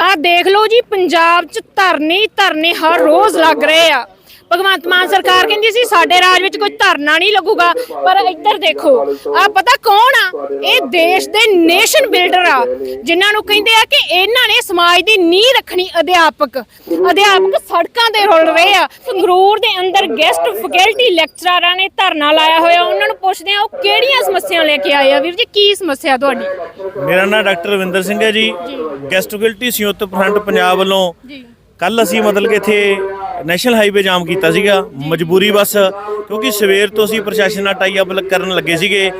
ਆਹ ਦੇਖ ਲਓ ਜੀ ਪੰਜਾਬ 'ਚ ਧਰਨੇ ਹੀ ਧਰਨੇ ਹਰ ਰੋਜ਼ ਲੱਗ ਰਹੇ ਆ। ਭਗਵੰਤ ਮਾਨ ਸਰਕਾਰ ਕਹਿੰਦੀ ਸੀ ਸਾਡੇ ਰਾਜ ਵਿੱਚ ਕੋਈ ਧਰਨਾ ਨਹੀਂ ਲੱਗੂਗਾ। ਪਰ ਇੱਧਰ ਦੇਖੋ ਆ ਪਤਾ ਕੌਣ ਆ? ਇਹ ਦੇਸ਼ ਦੇ ਨੇਸ਼ਨ ਬਿਲਡਰ ਆ ਜਿਨ੍ਹਾਂ ਨੂੰ ਕਹਿੰਦੇ ਆ ਕਿ ਇਹਨਾਂ ਨੇ ਸਮਾਜ ਦੀ ਨੀਂਹ ਰੱਖਣੀ ਅਧਿਆਪਕ। ਅਧਿਆਪਕ ਸੜਕਾਂ ਤੇ ਰੁਲ ਰਹੇ ਆ। ਸੰਗਰੂਰ ਦੇ ਅੰਦਰ ਗੈਸਟ ਫੈਕਲਟੀ ਲੈਕਚਰਰਾਂ ਨੇ ਧਰਨਾ ਲਾਇਆ ਹੋਇਆ। ਉਹਨਾਂ ਨੂੰ ਪੁੱਛਦੇ ਆ ਉਹ ਕਿਹੜੀਆਂ ਸਮੱਸਿਆ ਲੈ ਕੇ ਆਏ ਆ? ਵੀਰ ਜੀ ਕੀ ਸਮੱਸਿਆ ਤੁਹਾਡੀ? ਮੇਰਾ ਨਾਮ ਡਾਕਟਰ ਰਵਿੰਦਰ ਸਿੰਘ ਹੈ ਜੀ। ਗੈਸਟ ਫੈਕਲਟੀ ਸੰਯੁਕਤ ਫਰੰਟ ਪੰਜਾਬ ਵੱਲੋਂ। ਜੀ। ਕੱਲ ਅਸੀਂ ਮਤਲਬ ਕਿ ਇੱਥੇ ਨੈਸ਼ਨਲ ਹਾਈਵੇ ਜਾਮ ਕੀਤਾ ਸੀਗਾ, ਮਜਬੂਰੀ ਬਸ, ਕਿਉਂਕਿ ਸਵੇਰ ਤੋਂ ਅਸੀਂ ਪ੍ਰਸ਼ਾਸਨ ਨਾਲ ਟਾਈ ਅਪ ਕਰਨ ਲੱਗੇ ਸੀਗੇ।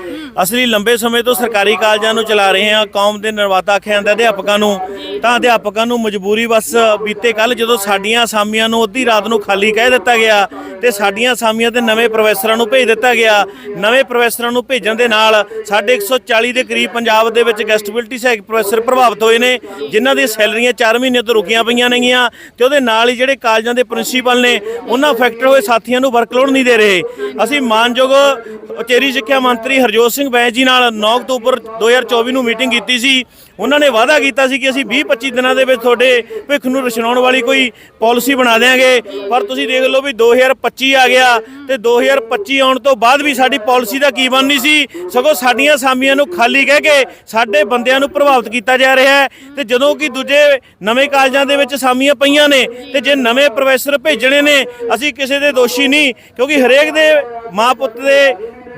ਅਸਲੀ ਲੰਬੇ ਸਮੇਂ ਤੋਂ ਸਰਕਾਰੀ ਕਾਲਜਾਂ ਨੂੰ ਚਲਾ ਰਹੇ ਹਾਂ, ਕੌਮ ਦੇ ਨਿਰਮਾਤਾ ਆਖਿਆ ਜਾਂਦਾ ਅਧਿਆਪਕਾਂ ਨੂੰ, ਤਾਂ ਅਧਿਆਪਕਾਂ ਨੂੰ ਮਜਬੂਰੀ ਬਸ ਬੀਤੇ ਕੱਲ ਜਦੋਂ ਸਾਡੀਆਂ ਅਸਾਮੀਆਂ ਨੂੰ ਅੱਧੀ ਰਾਤ ਨੂੰ ਖਾਲੀ ਕਹਿ ਦਿੱਤਾ ਗਿਆ ਤੇ ਸਾਡੀਆਂ ਅਸਾਮੀਆਂ ਤੇ ਨਵੇਂ ਪ੍ਰੋਫੈਸਰਾਂ ਨੂੰ ਭੇਜ ਦਿੱਤਾ ਗਿਆ, ਨਵੇਂ ਪ੍ਰੋਫੈਸਰਾਂ ਨੂੰ ਭੇਜਣ ਦੇ ਨਾਲ ਸਾਡੇ 140 ਦੇ ਕਰੀਬ ਪੰਜਾਬ ਦੇ ਵਿੱਚ ਗੈਸਟਬਿਲਟੀ ਸਹਿਕ ਪ੍ਰੋਫੈਸਰ ਪ੍ਰਭਾਵਿਤ ਹੋਏ ਨੇ, ਜਿਨ੍ਹਾਂ ਦੀਆਂ ਸੈਲਰੀਆਂ 4 ਮਹੀਨੇ ਤੋਂ ਰੁਕੀਆਂ ਪਈਆਂ ਨੇਗੀਆਂ ਤੇ ਉਹਦੇ ਨਾਲ ਹੀ ਜਿਹੜੇ ਕਾਲਜਾਂ ਦੇ ਪ੍ਰਿੰਸੀਪਲ ਨੇ ਉਹਨਾਂ ਅਫੈਕਟਡ ਹੋਏ ਸਾਥੀਆਂ ਨੂੰ ਵਰਕਲੋਡ ਨਹੀਂ ਦੇ ਰਹੇ। ਅਸੀਂ ਮਾਨਯੋਗ ਉਚੇਰੀ ਸਿੱਖਿਆ ਮੰਤਰੀ ਹਰਜੋਤ ਸਿੰਘ ਬੈਂਸ ਜੀ ਨਾਲ 9 ਅਕਤੂਬਰ 2024 ਨੂੰ ਮੀਟਿੰਗ ਕੀਤੀ ਸੀ। ਉਹਨਾਂ ਨੇ ਵਾਅਦਾ ਕੀਤਾ ਸੀ ਕਿ ਅਸੀਂ 20-25 ਦਿਨਾਂ ਦੇ ਵਿੱਚ ਤੁਹਾਡੇ ਭਵਿੱਖ ਨੂੰ ਰਚਾਉਣ ਵਾਲੀ ਕੋਈ ਪਾਲਿਸੀ ਬਣਾ ਦੇਵਾਂਗੇ ਪਰ ਤੁਸੀਂ ਦੇਖ ਲਓ ਵੀ 2025 ਆ ਗਿਆ ਤੇ 2025 ਆਉਣ ਤੋਂ ਬਾਅਦ ਵੀ ਸਾਡੀ ਪਾਲਿਸੀ ਦਾ ਕੀ ਬਣਨੀ ਸੀ? ਸਗੋਂ ਸਾਡੀਆਂ ਸਾਮੀਆਂ ਨੂੰ ਖਾਲੀ ਕਹਿ ਕੇ ਸਾਡੇ ਬੰਦਿਆਂ ਨੂੰ ਪ੍ਰਭਾਵਿਤ ਕੀਤਾ ਜਾ ਰਿਹਾ ਹੈ। ਤੇ ਜਦੋਂ ਕਿ ਦੂਜੇ ਨਵੇਂ ਕਾਲਜਾਂ ਦੇ ਵਿੱਚ ਸਾਮੀਆਂ ਪਈਆਂ ਨੇ ਤੇ ਜੇ ਨਵੇਂ ਪ੍ਰੋਫੈਸਰ ਭੇਜਣੇ ਨੇ, ਅਸੀਂ ਕਿਸੇ ਦੇ ਦੋਸ਼ੀ ਨਹੀਂ, ਕਿਉਂਕਿ ਹਰੇਕ ਦੇ ਮਾਂ ਪੁੱਤ ਦੇ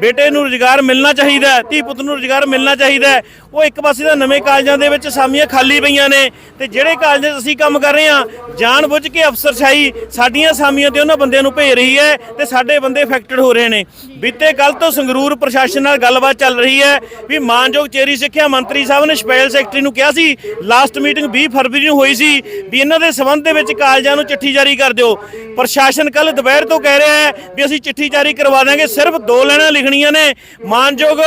ਬੇਟੇ ਨੂੰ ਰੁਜ਼ਗਾਰ ਮਿਲਣਾ ਚਾਹੀਦਾ ਹੈ, ਧੀ ਪੁੱਤ ਨੂੰ ਰੁਜ਼ਗਾਰ ਮਿਲਣਾ ਚਾਹੀਦਾ ਹੈ। ਉਹ ਇੱਕ ਪਾਸੇ ਤਾਂ ਨਵੇਂ ਕਾਲਜਾਂ ਦੇ ਵਿੱਚ ਸਾਮੀਆਂ ਖਾਲੀ ਪਈਆਂ ਨੇ ਤੇ ਜਿਹੜੇ ਕਾਲਜਾਂ 'ਚ ਅਸੀਂ ਕੰਮ ਕਰ ਰਹੇ ਹਾਂ ਜਾਣ ਬੁੱਝ ਕੇ ਅਫਸਰਸ਼ਾਹੀ ਸਾਡੀਆਂ ਸਾਮੀਆਂ ਤੇ ਉਹਨਾਂ ਬੰਦਿਆਂ ਨੂੰ ਭੇਜ ਰਹੀ ਹੈ ਤੇ ਸਾਡੇ ਬੰਦੇ ਅਫੈਕਟਡ ਹੋ ਰਹੇ ਨੇ। ਬੀਤੇ ਕੱਲ ਤੋਂ ਸੰਗਰੂਰ ਪ੍ਰਸ਼ਾਸਨ ਨਾਲ ਗੱਲਬਾਤ ਚੱਲ ਰਹੀ ਹੈ ਵੀ ਮਾਨਯੋਗ ਚੇਰੀ ਸਿੱਖਿਆ ਮੰਤਰੀ ਸਾਹਿਬ ਨੇ ਸਪੈਸ਼ਲ ਸੈਕਟਰੀ ਨੂੰ ਕਿਹਾ ਸੀ ਲਾਸਟ ਮੀਟਿੰਗ 20 ਫਰਵਰੀ ਨੂੰ ਹੋਈ ਸੀ ਵੀ ਇਹਨਾਂ ਦੇ ਸਬੰਧ ਦੇ ਵਿੱਚ ਕਾਲਜਾਂ ਨੂੰ ਚਿੱਠੀ ਜਾਰੀ ਕਰ ਦਿਓ। ਪ੍ਰਸ਼ਾਸਨ ਕੱਲ ਦੁਪਹਿਰ ਤੋਂ ਕਹਿ ਰਿਹਾ ਹੈ ਵੀ ਅਸੀਂ ਚਿੱਠੀ ਜਾਰੀ ਕਰਵਾ ਦਾਂਗੇ ਸਿਰਫ ਦੋ ਲੈਣਾ ਲਿਖਣੀਆਂ ਨੇ। ਮਾਨਯੋਗ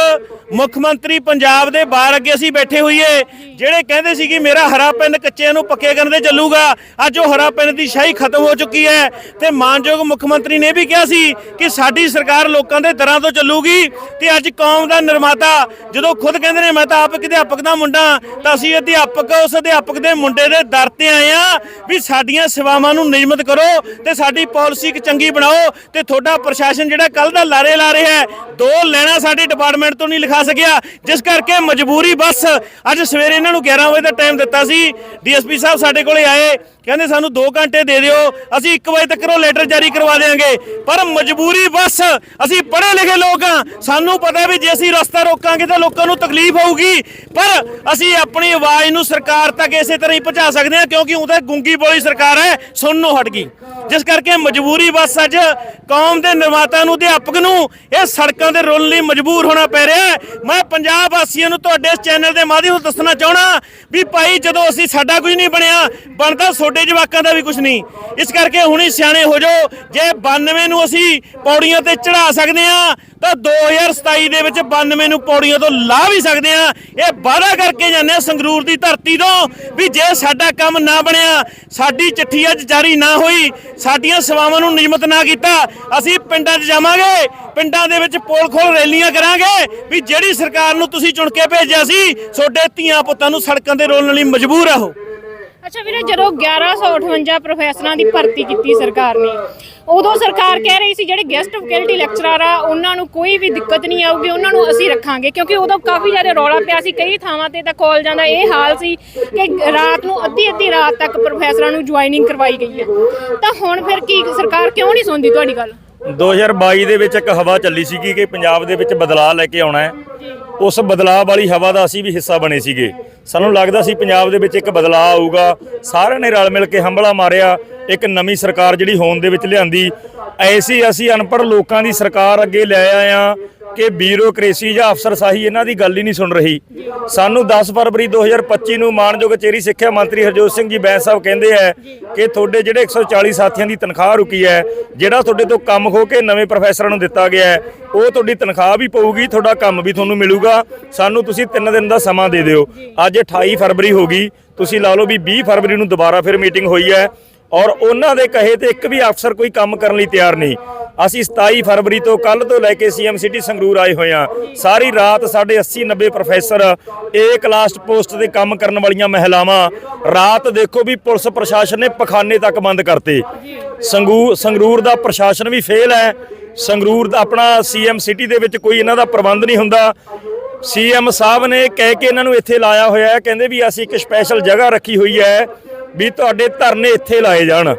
ਮੁੱਖ ਮੰਤਰੀ ਪੰਜਾਬ ਦੇ ਬਾਹਰ ਅੱਗੇ ਅਸੀਂ ਬੈਠੇ ਹੋਈਏ, ਜਿਹੜੇ ਕਹਿੰਦੇ ਸੀ ਕਿ ਮੇਰਾ ਹਰਾ ਪੈਨ ਕੱਚਿਆਂ ਨੂੰ ਪੱਕੇ ਕਰਨ ਦੇ ਚੱਲੂਗਾ, ਅੱਜ ਉਹ ਹਰਾ ਪੈਨ ਦੀ ਸ਼ਾਹੀ ਖਤਮ ਹੋ ਚੁੱਕੀ ਹੈ। ਤੇ ਮਾਨਯੋਗ ਮੁੱਖ ਮੰਤਰੀ ਨੇ ਵੀ ਕਿਹਾ ਸੀ ਕਿ ਸਾਡੀ ਸਰਕਾਰ ਲੋਕਾਂ ਦੇ ਦਰਾਂ ਤੋਂ ਚੱਲੂਗੀ ਤੇ ਅੱਜ ਕੌਮ ਦਾ ਨਿਰਮਾਤਾ, ਜਦੋਂ ਖੁਦ ਕਹਿੰਦੇ ਨੇ, ਮੈਂ ਤਾਂ ਆਪ ਅਧਿਆਪਕ ਦਾ ਮੁੰਡਾ ਤਾਂ ਅਸੀਂ ਅਧਿਆਪਕ, ਉਸ ਅਧਿਆਪਕ ਦੇ ਮੁੰਡੇ ਦੇ ਦਰ ਤੇ ਆਏ ਆ ਵੀ ਸਾਡੀਆਂ ਸੇਵਾਵਾਂ ਨੂੰ ਨਿਯਮਤ ਕਰੋ ਤੇ ਸਾਡੀ ਪਾਲਿਸੀ ਇੱਕ ਚੰਗੀ ਬਣਾਓ ਤੇ ਤੁਹਾਡਾ ਪ੍ਰਸ਼ਾਸਨ ਜਿਹੜਾ ਕੱਲ ਦਾ ਲਾਰੇ ਲਾ ਰਿਹਾ ਹੈ ਦੋ ਲੈਣਾ ਸਾਡੇ ਡਿਪਾਰਟਮੈਂਟ ਤੋਂ ਨਹੀਂ ਲਿਖਾ ਸਕਿਆ, ਜਿਸ ਕਰਕੇ ਮਜਬੂਰੀ ਬਸ ਅੱਜ ਸਵੇਰੇ ਇਹਨਾਂ ਨੂੰ 11 ਵਜੇ ਦਾ ਟਾਈਮ ਦਿੱਤਾ ਸੀ। ਡੀਐਸਪੀ ਸਾਹਿਬ ਸਾਡੇ ਕੋਲੇ ਆਏ, ਕਹਿੰਦੇ ਸਾਨੂੰ 2 ਘੰਟੇ ਦੇ ਦਿਓ, ਅਸੀਂ 1 ਵਜੇ ਤੱਕ ਉਹ ਲੈਟਰ ਜਾਰੀ ਕਰਵਾ ਦੇਵਾਂਗੇ ਪਰ ਮਜਬੂਰੀ ਬਸ, ਅਸੀਂ ਪੜ੍ਹੇ ਲਿਖੇ ਲੋਕ ਹਾਂ। ਸਾਨੂੰ ਪਤਾ ਵੀ ਜੇ ਅਸੀਂ ਰਸਤਾ ਰੋਕਾਂਗੇ ਤਾਂ ਲੋਕਾਂ ਨੂੰ ਤਕਲੀਫ ਹੋਊਗੀ। ਪਰ ਅਸੀਂ ਆਪਣੀ ਆਵਾਜ਼ ਨੂੰ ਸਰਕਾਰ ਤੱਕ ਇਸੇ ਤਰ੍ਹਾਂ ਹੀ ਪਹੁੰਚਾ ਸਕਦੇ ਹਾਂ, ਕਿਉਂਕਿ ਉਹਦਾ ਗੁੰਗੀ ਬੋਲੀ ਸਰਕਾਰ ਹੈ, ਸੁਣਨੋਂ ਹਟ ਗਈ। ਜਿਸ ਕਰਕੇ ਮਜਬੂਰੀ ਬਸ ਅੱਜ ਕੌਮ ਦੇ ਨਿਰਮਾਤਾ ਨੂੰ, ਅਧਿਆਪਕ ਨੂੰ ਇਹ ਸੜਕਾਂ ਤੇ ਰੁਲਣ ਲਈ ਮਜਬੂਰ ਹੋਣਾ ਪੈ ਰਿਹਾ ਹੈ। ਮੈਂ ਪੰਜਾਬ ਵਾਸੀਆਂ ਨੂੰ ਤੁਹਾਡੇ ਇਸ ਚੈਨਲ ਦੇ ਮਾਧਿਅਮ ਤੋਂ ਦੱਸਣਾ ਚਾਹਣਾ ਵੀ ਭਾਈ ਜਦੋਂ ਅਸੀਂ ਸਾਡਾ ਕੁਝ ਨਹੀਂ ਬਣਿਆ, ਬਣਦਾ ਤੁਹਾਡੇ ਜਵਾਕਾਂ ਦਾ ਵੀ ਕੁਝ ਨਹੀਂ। ਇਸ ਕਰਕੇ ਹੁਣੀ ਸਿਆਣੇ ਹੋ ਜਾਓ, ਜੇ 92 ਨੂੰ ਅਸੀਂ ਪੌੜੀਆਂ ਤੇ ਚੜਾ ਸਕਦੇ ਹਾਂ, ਤਾਂ 2027 ਦੇ ਵਿੱਚ 92 ਨੂੰ ਪੌੜੀਆਂ ਤੋਂ ਲਾ ਵੀ ਸਕਦੇ ਆ ਇਹ ਵਾਅਦਾ ਕਰਕੇ ਜਾਂਦੇ ਆ ਸੰਗਰੂਰ ਦੀ ਧਰਤੀ ਤੋਂ ਵੀ ਜੇ ਸਾਡਾ ਕੰਮ ਨਾ ਬਣਿਆ, ਸਾਡੀ ਚਿੱਠੀ ਅੱਜ ਜਾਰੀ ਨਾ ਹੋਈ ਸਾਡੀਆਂ ਸੇਵਾਵਾਂ ਨੂੰ ਨਿਯਮਤ ਨਾ ਕੀਤਾ, ਅਸੀਂ ਪਿੰਡਾਂ 'ਚ ਜਾਵਾਂਗੇ, ਪਿੰਡਾਂ ਦੇ ਵਿੱਚ ਪੋਲ ਖੋਲ ਰੈਲੀਆਂ ਕਰਾਂਗੇ, ਵੀ ਜਿਹੜੀ ਸਰਕਾਰ ਨੂੰ ਤੁਸੀਂ ਚੁਣ ਕੇ ਭੇਜਿਆ ਸੀ, ਤੁਹਾਡੇ ਧੀਆਂ ਪੁੱਤਾਂ ਨੂੰ ਸੜਕਾਂ ਤੇ ਰੋਲਣ ਲਈ ਮਜਬੂਰ ਆ ਉਹ ਅੱਛਾ ਵੀਰੇ, ਜਦੋਂ 1158 ਪ੍ਰੋਫੈਸਰਾਂ ਦੀ ਭਰਤੀ ਕੀਤੀ ਸਰਕਾਰ ਨੇ ਉਦੋਂ ਸਰਕਾਰ ਕਹਿ ਰਹੀ ਸੀ ਜਿਹੜੇ ਗੈਸਟ ਫੈਕਲਟੀ ਲੈਕਚਰਰ ਆ, ਉਹਨਾਂ ਨੂੰ ਕੋਈ ਵੀ ਦਿੱਕਤ ਨਹੀਂ ਆਊਗੀ, ਉਹਨਾਂ ਨੂੰ ਅਸੀਂ ਰੱਖਾਂਗੇ, ਕਿਉਂਕਿ ਉਦੋਂ ਕਾਫੀ ਜ਼ਿਆਦਾ ਰੌਲਾ ਪਿਆ ਸੀ, ਕਈ ਥਾਵਾਂ ਤੇ ਤਾਂ ਕਾਲਜਾਂ ਦਾ ਇਹ ਹਾਲ ਸੀ ਕਿ ਰਾਤ ਨੂੰ ਅੱਧੀ ਅੱਧੀ ਰਾਤ ਤੱਕ ਪ੍ਰੋਫੈਸਰਾਂ ਨੂੰ ਜੁਆਇਨਿੰਗ ਕਰਵਾਈ ਗਈ ਹੈ। ਤਾਂ ਹੁਣ ਫਿਰ ਕੀ ਸਰਕਾਰ ਕਿਉਂ ਨਹੀਂ ਸੁਣਦੀ ਤੁਹਾਡੀ ਗੱਲ? 2022 ਦੇ ਵਿੱਚ ਇੱਕ ਹਵਾ ਚੱਲੀ ਸੀਗੀ ਕਿ ਪੰਜਾਬ ਦੇ ਵਿੱਚ ਬਦਲਾਅ ਲੈ ਕੇ ਆਉਣਾ ਹੈ। ਉਸ ਬਦਲਾਅ ਵਾਲੀ ਹਵਾ ਦਾ ਅਸੀਂ ਵੀ ਹਿੱਸਾ ਬਣੇ ਸੀਗੇ। ਸਾਨੂੰ ਲੱਗਦਾ ਸੀ ਪੰਜਾਬ ਦੇ ਵਿੱਚ ਇੱਕ ਬਦਲਾਅ ਆਊਗਾ। ਸਾਰਿਆਂ ਨੇ ਰਲ ਮਿਲ ਕੇ ਹੰਬਲਾ ਮਾਰਿਆ। ਇੱਕ ਨਵੀਂ ਸਰਕਾਰ ਜਿਹੜੀ ਹੋਣ ਦੇ ਵਿੱਚ ਲਿਆਂਦੀ। ਐਸੀ ਅਸੀਂ ਅਨਪੜ੍ਹ ਲੋਕਾਂ ਦੀ ਸਰਕਾਰ ਅੱਗੇ ਲੈ ਆਏ ਆ ਕਿ ਬਿਊਰੋਕ੍ਰੇਸੀ ਜਾਂ ਅਫਸਰਸ਼ਾਹੀ ਇਹਨਾਂ ਦੀ ਗੱਲ ਹੀ ਨਹੀਂ ਸੁਣ ਰਹੀ। ਸਾਨੂੰ 10 ਫਰਵਰੀ 2025 ਨੂੰ ਮਾਨਯੋਗ ਕਚੇਰੀ ਸਿੱਖਿਆ ਮੰਤਰੀ ਹਰਜੋਤ ਸਿੰਘ ਜੀ ਬੈਂਸ ਸਾਹਿਬ ਕਹਿੰਦੇ ਆ ਕਿ ਤੁਹਾਡੇ ਜਿਹੜੇ 140 ਸਾਥੀਆਂ ਦੀ ਤਨਖਾਹ ਰੁਕੀ ਹੈ, ਜਿਹੜਾ ਤੁਹਾਡੇ ਤੋਂ ਕੰਮ ਹੋ ਕੇ ਨਵੇਂ ਪ੍ਰੋਫੈਸਰਾਂ ਨੂੰ ਦਿੱਤਾ ਗਿਆ ਹੈ, ਉਹ ਤੁਹਾਡੀ ਤਨਖਾਹ ਵੀ ਪਊਗੀ, ਤੁਹਾਡਾ ਕੰਮ ਵੀ ਤੁਹਾਨੂੰ ਮਿਲੂਗਾ। ਸਾਨੂੰ ਤੁਸੀਂ 3 ਦਿਨ ਦਾ ਸਮਾਂ ਦੇ ਦਿਓ। ਅੱਜ 28 ਫਰਵਰੀ ਹੋ ਗਈ, ਤੁਸੀਂ ਲਾ ਲਓ ਵੀ 20 ਫਰਵਰੀ ਨੂੰ ਦੁਬਾਰਾ ਫਿਰ ਮੀਟਿੰਗ ਹੋਈ ਹੈ। ਔਰ ਉਹਨਾਂ ਦੇ ਕਹੇ ਤੇ ਇੱਕ ਵੀ ਅਫਸਰ ਕੋਈ ਕੰਮ ਕਰਨ ਲਈ ਤਿਆਰ ਨਹੀਂ। ਅਸੀਂ 27 ਫਰਵਰੀ ਤੋਂ ਕੱਲ ਤੋਂ ਲੈ ਕੇ ਸੀਐਮ ਸਿਟੀ ਸੰਗਰੂਰ ਆਏ ਹੋਏ ਆ ਸਾਰੀ ਰਾਤ ਸਾਡੇ 80 90 ਪ੍ਰੋਫੈਸਰ ਏ ਕਲਾਸ ਪੋਸਟ ਤੇ ਕੰਮ ਕਰਨ ਵਾਲੀਆਂ ਮਹਿਲਾਵਾਂ ਰਾਤ ਦੇਖੋ ਵੀ ਪੁਲਿਸ ਪ੍ਰਸ਼ਾਸਨ ਨੇ ਪਖਾਨੇ ਤੱਕ ਬੰਦ ਕਰਤੇ। ਸੰਗੂਰ ਸੰਗਰੂਰ ਦਾ ਪ੍ਰਸ਼ਾਸਨ ਵੀ ਫੇਲ ਹੈ। ਸੰਗਰੂਰ ਦਾ ਆਪਣਾ ਸੀਐਮ ਸਿਟੀ ਦੇ ਵਿੱਚ ਕੋਈ ਇਹਨਾਂ ਦਾ ਪ੍ਰਬੰਧ ਨਹੀਂ ਹੁੰਦਾ। ਸੀਐਮ ਸਾਹਿਬ ਨੇ ਕਹਿ ਕੇ ਇਹਨਾਂ ਨੂੰ ਇੱਥੇ ਲਾਇਆ ਹੋਇਆ ਹੈ। ਕਹਿੰਦੇ ਵੀ ਅਸੀਂ ਇੱਕ ਸਪੈਸ਼ਲ ਜਗ੍ਹਾ ਰੱਖੀ ਹੋਈ ਹੈ। ਵੀ ਤੁਹਾਡੇ ਧਰਨੇ ਇੱਥੇ ਲਾਏ ਜਾਣ।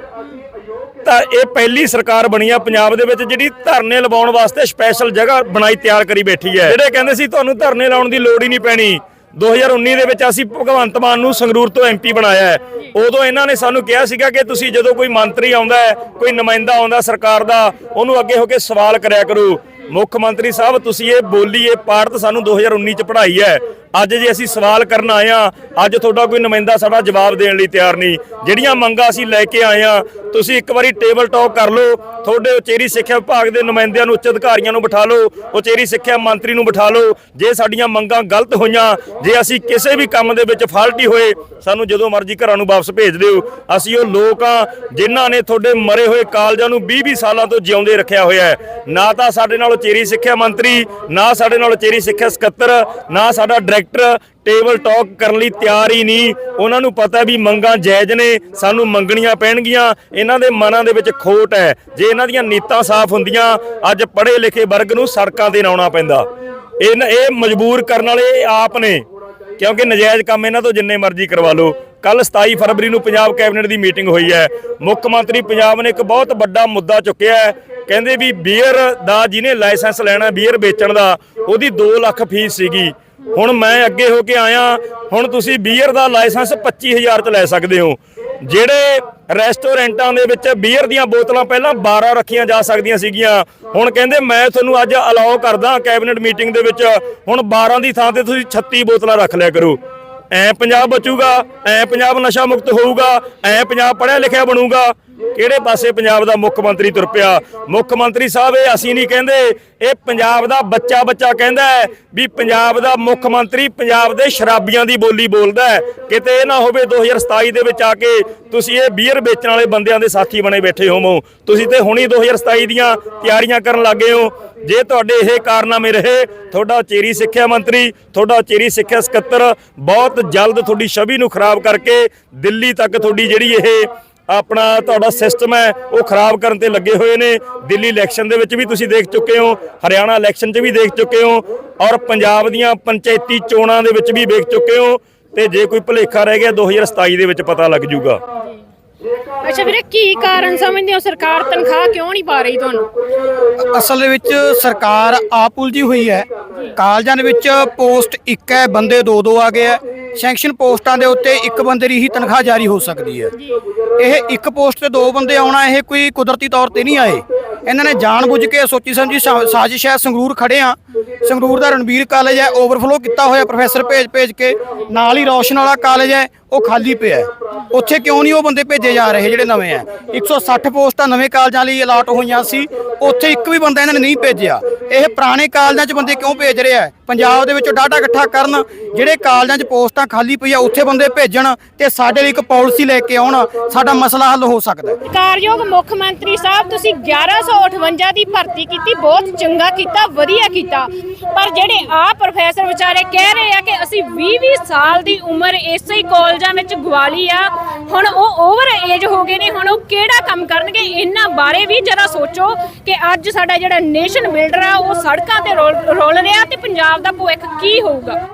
ਤਾਂ ਇਹ ਪਹਿਲੀ ਸਰਕਾਰ ਬਣੀ ਆ ਪੰਜਾਬ ਦੇ ਵਿੱਚ ਜਿਹੜੀ ਧਰਨੇ ਲਵਾਉਣ ਵਾਸਤੇ ਸਪੈਸ਼ਲ ਜਗ੍ਹਾ ਬਣਾਈ ਤਿਆਰ ਕਰੀ ਬੈਠੀ ਹੈ। ਜਿਹੜੇ ਕਹਿੰਦੇ ਸੀ ਤੁਹਾਨੂੰ ਧਰਨੇ ਲਾਉਣ ਦੀ ਲੋੜ ਹੀ ਨਹੀਂ ਪੈਣੀ। 2019 ਦੇ ਵਿੱਚ ਅਸੀਂ ਭਗਵੰਤ ਮਾਨ ਨੂੰ ਸੰਗਰੂਰ ਤੋਂ ਐਮਪੀ ਬਣਾਇਆ ਹੈ। ਉਦੋਂ ਇਹਨਾਂ ਨੇ ਸਾਨੂੰ ਕਿਹਾ ਸੀਗਾ ਕਿ ਤੁਸੀਂ ਜਦੋਂ ਕੋਈ ਮੰਤਰੀ ਆਉਂਦਾ ਹੈ, ਕੋਈ ਨੁਮਾਇੰਦਾ ਆਉਂਦਾ ਸਰਕਾਰ ਦਾ, ਉਹਨੂੰ ਅੱਗੇ ਹੋ ਕੇ ਸਵਾਲ ਕਰਿਆ ਕਰੋ। ਮੁੱਖ ਮੰਤਰੀ ਸਾਹਿਬ, ਤੁਸੀਂ ਇਹ ਬੋਲੀ, ਇਹ ਪਾਠ ਤਾਂ ਸਾਨੂੰ 2019 ਚ ਪੜ੍ਹਾਈ ਹੈ। ਅੱਜ ਜੇ ਅਸੀਂ ਸਵਾਲ ਕਰਨ ਆਏ ਆ ਅੱਜ ਤੁਹਾਡਾ ਕੋਈ ਨੁਮਾਇੰਦਾ ਸਾਡਾ ਜਵਾਬ ਦੇਣ ਲਈ ਤਿਆਰ ਨਹੀਂ। ਜਿਹੜੀਆਂ ਮੰਗਾਂ ਅਸੀਂ ਲੈ ਕੇ ਆਏ ਆ ਤੁਸੀਂ ਇੱਕ ਵਾਰੀ ਟੇਬਲ ਟਾਕ ਕਰ ਲਓ, ਤੁਹਾਡੇ ਉਚੇਰੀ ਸਿੱਖਿਆ ਵਿਭਾਗ ਦੇ ਨੁਮਾਇੰਦਿਆਂ ਨੂੰ, ਉੱਚ ਅਧਿਕਾਰੀਆਂ ਨੂੰ ਬਿਠਾ ਲਓ, ਉਚੇਰੀ ਸਿੱਖਿਆ ਮੰਤਰੀ ਨੂੰ ਬਿਠਾ ਲਓ, ਜੇ ਸਾਡੀਆਂ ਮੰਗਾਂ ਗਲਤ ਹੋਈਆਂ, ਜੇ ਅਸੀਂ ਕਿਸੇ ਵੀ ਕੰਮ ਦੇ ਵਿੱਚ ਫਾਲਟੀ ਹੋਏ, ਸਾਨੂੰ ਜਦੋਂ ਮਰਜ਼ੀ ਘਰਾਂ ਨੂੰ ਵਾਪਸ ਭੇਜ ਦਿਓ। ਅਸੀਂ ਉਹ ਲੋਕ ਆ ਜਿਨ੍ਹਾਂ ਨੇ ਤੁਹਾਡੇ ਮਰੇ ਹੋਏ ਕਾਲਜਾਂ ਨੂੰ 20-20 ਸਾਲਾਂ ਤੋਂ ਜਿਉਂਦੇ ਰੱਖਿਆ ਹੋਇਆ ਹੈ। ਨਾ ਤਾਂ ਸਾਡੇ ਨਾਲ ਉਚੇਰੀ ਸਿੱਖਿਆ ਮੰਤਰੀ, ਨਾ ਸਾਡੇ ਨਾਲ ਉਚੇਰੀ ਸਿੱਖਿਆ ਸਕੱਤਰ, ਨਾ ਸਾਡਾ ਡਾਇਰੈਕਟਰ ਟੇਬਲ ਟਾਕ ਕਰਨ ਲਈ ਤਿਆਰ ਹੀ ਨਹੀਂ। ਉਹਨਾਂ ਨੂੰ ਪਤਾ ਵੀ ਮੰਗਾਂ ਜਾਇਜ਼ ਨੇ, ਸਾਨੂੰ ਮੰਗਣੀਆਂ ਪੈਣਗੀਆਂ। ਇਹਨਾਂ ਦੇ ਮਨਾਂ ਦੇ ਵਿੱਚ ਖੋਟ ਹੈ। ਜੇ ਇਹਨਾਂ ਦੀਆਂ ਨੀਤਾਂ ਸਾਫ਼ ਹੁੰਦੀਆਂ, ਅੱਜ ਪੜ੍ਹੇ ਲਿਖੇ ਵਰਗ ਨੂੰ ਸੜਕਾਂ ਤੇ ਨਾ ਪੈਂਦਾ। ਇਹ ਇਹ ਮਜਬੂਰ ਕਰਨ ਵਾਲੇ ਆਪ ਨੇ। ਕਿਉਂਕਿ ਨਜਾਇਜ਼ ਕੰਮ ਇਹਨਾਂ ਤੋਂ ਜਿੰਨੇ ਮਰਜ਼ੀ ਕਰਵਾ ਲਓ। ਕੱਲ 27 ਫਰਵਰੀ ਨੂੰ ਪੰਜਾਬ ਕੈਬਨਿਟ ਦੀ ਮੀਟਿੰਗ ਹੋਈ ਹੈ। ਮੁੱਖ ਮੰਤਰੀ ਪੰਜਾਬ ਨੇ ਇੱਕ ਬਹੁਤ ਵੱਡਾ ਮੁੱਦਾ ਚੁੱਕਿਆ ਹੈ। ਕਹਿੰਦੇ ਵੀ ਬੀਅਰ ਦਾ ਜਿਹਨੇ ਲਾਇਸੈਂਸ ਲੈਣਾ, ਬੀਅਰ ਵੇਚਣ ਦਾ, ਉਹਦੀ 2 ਲੱਖ ਫੀਸ ਸੀਗੀ। ਹੁਣ ਮੈਂ ਅੱਗੇ ਹੋ ਕੇ ਆਇਆ, ਹੁਣ ਤੁਸੀਂ ਬੀਅਰ ਦਾ ਲਾਇਸੈਂਸ 25000 ਚ ਲੈ ਸਕਦੇ ਹੋ। ਜਿਹੜੇ ਰੈਸਟੋਰੈਂਟਾਂ ਦੇ ਵਿੱਚ ਬੀਅਰ ਦੀਆਂ ਬੋਤਲਾਂ ਪਹਿਲਾਂ 12 ਰੱਖੀਆਂ ਜਾ ਸਕਦੀਆਂ ਸੀਗੀਆਂ। ਹੁਣ ਕਹਿੰਦੇ ਮੈਂ ਤੁਹਾਨੂੰ ਅੱਜ ਅਲਾਉ ਕਰਦਾ ਕੈਬਨਿਟ ਮੀਟਿੰਗ ਦੇ ਵਿੱਚ। ਹੁਣ 12 ਦੀ ਥਾਂ ਤੇ ਤੁਸੀਂ 36 ਬੋਤਲਾਂ ਰੱਖ ਲਿਆ ਕਰੋ। ਐ ਪੰਜਾਬ ਬਚੂਗਾ, ਐ ਪੰਜਾਬ ਨਸ਼ਾ ਮੁਕਤ ਹੋਊਗਾ, ਐ ਪੰਜਾਬ ਪੜ੍ਹਿਆ ਲਿਖਿਆ ਬਣੂਗਾ। ਕਿਹੜੇ ਪਾਸੇ ਪੰਜਾਬ ਦਾ ਮੁੱਖ ਮੰਤਰੀ ਤੁਰ ਪਿਆ? ਮੁੱਖ ਮੰਤਰੀ ਸਾਹਿਬ, ਇਹ ਅਸੀਂ ਨਹੀਂ ਕਹਿੰਦੇ। ਇਹ ਪੰਜਾਬ ਦਾ ਬੱਚਾ ਬੱਚਾ ਕਹਿੰਦਾ ਹੈ ਵੀ ਪੰਜਾਬ ਦਾ ਮੁੱਖ ਮੰਤਰੀ ਪੰਜਾਬ ਦੇ ਸ਼ਰਾਬੀਆਂ ਦੀ ਬੋਲੀ ਬੋਲਦਾ ਹੈ। ਕਿਤੇ ਇਹ ਨਾ ਹੋਵੇ 2027 ਦੇ ਵਿੱਚ ਆ ਕੇ ਤੁਸੀਂ ਇਹ ਬੀਅਰ ਵੇਚਣ ਵਾਲੇ ਬੰਦਿਆਂ ਦੇ ਸਾਥੀ ਬਣੇ ਬੈਠੇ ਹੋਵੋ। ਤੁਸੀਂ ਤੇ ਹੁਣੀ 2027 ਦੀਆਂ ਤਿਆਰੀਆਂ ਕਰਨ ਲੱਗੇ ਹੋ। ਜੇ ਤੁਹਾਡੇ ਇਹ ਕਾਰਨਾਮੇ ਰਹੇ, ਤੁਹਾਡਾ ਚੇਰੀ ਸਿੱਖਿਆ ਮੰਤਰੀ, ਤੁਹਾਡਾ ਚੇਰੀ ਸਿੱਖਿਆ ਸਕੱਤਰ ਬਹੁਤ ਜਲਦ ਤੁਹਾਡੀ ਛਵੀ ਨੂੰ ਖਰਾਬ ਕਰਕੇ ਦਿੱਲੀ ਤੱਕ ਤੁਹਾਡੀ ਜਿਹੜੀ ਇਹ ਆਪਣਾ ਤੁਹਾਡਾ ਸਿਸਟਮ ਹੈ, ਉਹ ਖਰਾਬ ਕਰਨ ਤੇ ਲੱਗੇ ਹੋਏ ਨੇ। ਦਿੱਲੀ ਇਲੈਕਸ਼ਨ ਦੇ ਵਿੱਚ ਵੀ ਤੁਸੀਂ ਦੇਖ ਚੁੱਕੇ ਹੋ, ਹਰਿਆਣਾ ਇਲੈਕਸ਼ਨ 'ਚ ਵੀ ਦੇਖ ਚੁੱਕੇ ਹੋ, ਔਰ ਪੰਜਾਬ ਦੀਆਂ ਪੰਚਾਇਤੀ ਚੋਣਾਂ ਦੇ ਵਿੱਚ ਵੀ ਵੇਖ ਚੁੱਕੇ ਹੋ। ਤੇ ਜੇ ਕੋਈ ਭੁਲੇਖਾ ਰਹਿ ਗਿਆ 2027 ਦੇ ਵਿੱਚ ਪਤਾ ਲੱਗ ਜਾਊਗਾ ਅੱਛਾ ਵੀਰੇ, ਕੀ ਕਾਰਨ ਸਮਝਦੇ ਹੋ? ਸਰਕਾਰ ਤਨਖਾਹ ਕਿਉਂ ਨਹੀਂ ਪਾ ਰਹੀ ਤੁਹਾਨੂੰ? ਅਸਲ ਵਿੱਚ ਸਰਕਾਰ ਆਪ ਉਲਝੀ ਹੋਈ ਹੈ। ਕਾਲਜਾਂ ਵਿੱਚ ਪੋਸਟ ਇੱਕ ਹੈ, ਬੰਦੇ ਦੋ ਦੋ ਆ ਗਏ ਹੈ। ਸੈਂਕਸ਼ਨ ਪੋਸਟਾਂ ਦੇ ਉੱਤੇ ਇੱਕ ਬੰਦੇ ਦੀ ਹੀ ਤਨਖਾਹ ਜਾਰੀ ਹੋ ਸਕਦੀ ਹੈ। ਇਹ ਇੱਕ ਪੋਸਟ ਤੇ ਦੋ ਬੰਦੇ ਆਉਣਾ, ਇਹ ਕੋਈ ਕੁਦਰਤੀ ਤੌਰ ਤੇ ਨਹੀਂ ਆਏ। ਇਹਨਾਂ ਨੇ ਜਾਣਬੁੱਝ ਕੇ ਸੋਚੀ ਸਮਝੀ ਸਾਜ਼ਿਸ਼ ਹੈ, ਸੰਗਰੂਰ ਖੜੇ ਆ ਸੰਗਰੂਰ ਦਾ ਰਣਬੀਰ ਕਾਲਜ ਹੈ ਓਵਰਫਲੋ ਕੀਤਾ ਹੋਇਆ ਪ੍ਰੋਫੈਸਰ ਭੇਜ ਭੇਜ ਕੇ। ਨਾਲ ਹੀ ਰੌਸ਼ਨ ਵਾਲਾ ਕਾਲਜ ਹੈ ਉਹ ਖਾਲੀ ਪਿਆ ਹੈ। ਉੱਥੇ ਕਿਉਂ ਨਹੀਂ ਉਹ ਬੰਦੇ ਭੇਜੇ ਜਾ ਰਹੇ ਜਿਹੜੇ ਨਵੇਂ ਆ 160 ਪੋਸਟਾਂ ਨਵੇਂ ਕਾਲਜਾਂ ਲਈ ਅਲਾਟ ਹੋਈਆਂ ਸੀ। ਉੱਥੇ ਇੱਕ ਵੀ ਬੰਦਾ ਇਹਨਾਂ ਨੇ ਨਹੀਂ ਭੇਜਿਆ। ਇਹ ਪੁਰਾਣੇ ਕਾਲਜਾਂ 'ਚ ਬੰਦੇ ਕਿਉਂ ਭੇਜ ਰਿਹਾ ਹੈ? ਪੰਜਾਬ ਦੇ ਵਿੱਚੋਂ ਡਾਟਾ ਇਕੱਠਾ ਕਰਨ ਜਿਹੜੇ ਕਾਲਜਾਂ 'ਚ ਪੋਸਟਾਂ ਖਾਲੀ ਪਈਆਂ, ਉੱਥੇ ਬੰਦੇ ਭੇਜਣ ਤੇ ਸਾਡੇ ਲਈ ਇੱਕ ਪਾਲਿਸੀ ਲੈ ਕੇ ਆਉਣ, ਸਾਡਾ ਮਸਲਾ ਹੱਲ ਹੋ ਸਕਦਾ ਹੈ। ਕਾਰਯੋਗ ਮੁੱਖ ਮੰਤਰੀ ਸਾਹਿਬ, ਤੁਸੀਂ 1158 ਦੀ ਭਰਤੀ ਕੀਤੀ, ਬਹੁਤ ਚੰਗਾ ਕੀਤਾ, ਵਧੀਆ ਕੀਤਾ। ਪਰ ਜਿਹੜੇ ਆ ਪ੍ਰੋਫੈਸਰ ਵਿਚਾਰੇ ਕਹਿ ਰਹੇ ਆ ਕਿ ਅਸੀਂ 20-20 ਸਾਲ ਦੀ ਉਮਰ ਇਸੇ ਹੀ ਕਾਲਜਾਂ ਵਿੱਚ ਗਵਾਲੀ ਆ। ਹੁਣ ਉਹ ਓਵਰ ਏਜ ਹੋ ਗਏ ਨੇ, ਹੁਣ ਉਹ ਕਿਹੜਾ ਕੰਮ ਕਰਨਗੇ? ਇਹਨਾਂ ਬਾਰੇ ਵੀ ਜਰਾ ਸੋਚੋ ਕਿ ਅੱਜ ਸਾਡਾ ਜਿਹੜਾ ਨੇਸ਼ਨ ਬਿਲਡਰ ਆ, ਉਹ ਸੜਕਾਂ ਤੇ ਰੋਲ ਰੋਲ ਰਿਹਾ ਤੇ ਪੰਜਾਬ ਦਾ ਭਵਿੱਖ ਕੀ ਹੋਊਗਾ?